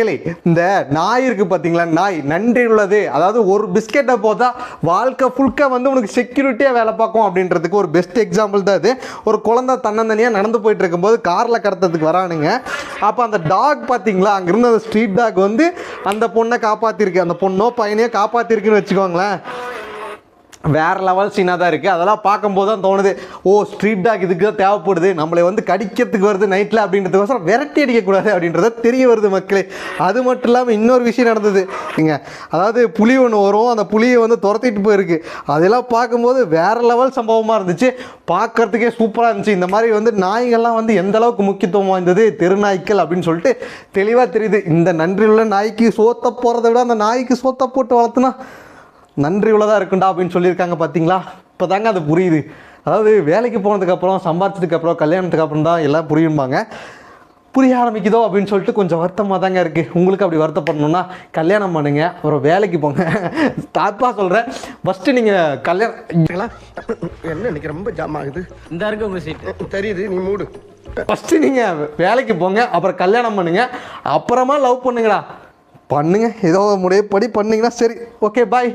இந்த நாய் இருக்கு பாத்தீங்களா? நாய் நன்றி உள்ளது. அதாவது ஒரு பிஸ்கெட்டை போதா வாழ்க்கை ஃபுல்கா வந்து உனக்கு செக்யூரிட்டியாக வேலை பார்க்கும் அப்படின்றதுக்கு ஒரு பெஸ்ட் எக்ஸாம்பிள் தான் இது. ஒரு குழந்தை தன்னந்தனியாக நடந்து போயிட்டு இருக்கும்போது காரில் கடத்ததுக்கு வரானுங்க. அப்போ அந்த டாக் பார்த்தீங்களா அங்கேருந்து அந்த ஸ்ட்ரீட் டாக் வந்து அந்த பொண்ணை காப்பாற்றிருக்கு அந்த பொண்ணோ பையனையோ காப்பாற்றிருக்குன்னு வச்சுக்கோங்களேன். வேறு லெவல் சீனாக தான் இருக்குது அதெல்லாம் பார்க்கும்போது தான் தோணுது ஓ ஸ்ட்ரீட் டாக் இதுக்கு தான் தேவைப்படுது. நம்மளை வந்து கடிக்கிறதுக்கு வருது நைட்டில் அப்படின்றதுக்கோசரம் விரட்டி அடிக்கக்கூடாது அப்படின்றத தெரிய வருது மக்களே. அது மட்டும் இல்லாமல் இன்னொரு விஷயம் நடந்தது. இங்க அதாவது புலி ஒன்று வரும். அந்த புளியை வந்து துரத்திட்டு போயிருக்கு. அதெல்லாம் பார்க்கும்போது வேறு லெவல் சம்பவமாக இருந்துச்சு. பார்க்கறதுக்கே சூப்பராக இருந்துச்சு. இந்த மாதிரி வந்து நாய்கள்லாம் வந்து எந்த அளவுக்கு முக்கியத்துவம் வாய்ந்தது? தெருநாய்க்கள் அப்படின்னு சொல்லிட்டு தெளிவாக தெரியுது. இந்த நன்றியுள்ள நாய்க்கு சோத்த போகிறத விட அந்த நாய்க்கு சோத்த போட்டு வளர்த்துனா நன்றி உள்ளதாக இருக்குண்டா அப்படின்னு சொல்லியிருக்காங்க பார்த்தீங்களா இப்போ தாங்க அது புரியுது. அதாவது வேலைக்கு போனதுக்கப்புறம் சம்பாரிச்சதுக்கப்புறம் கல்யாணத்துக்கு அப்புறம் தான் எல்லாம் புரியும்பாங்க. புரிய ஆரம்பிக்குதோ அப்படின்னு சொல்லிட்டு கொஞ்சம் வருத்தமாக தாங்க இருக்குது உங்களுக்கு அப்படி வருத்தப்படணும்னா கல்யாணம் பண்ணுங்க அப்புறம் வேலைக்கு போங்க. தாப்பாக சொல்கிறேன் ஃபஸ்ட்டு நீங்கள் கல்யாணம் என்ன இன்னைக்கு ரொம்ப ஜாம் ஆகுது? இந்த இருக்கு உங்க சீட் தெரியுது நீ மூடு. ஃபஸ்ட்டு நீங்கள் வேலைக்கு போங்க அப்புறம் கல்யாணம் பண்ணுங்க அப்புறமா லவ் பண்ணுங்கடா. பண்ணுங்க. ஏதோ முடியப்படி பண்ணீங்கன்னா சரி. Okay bye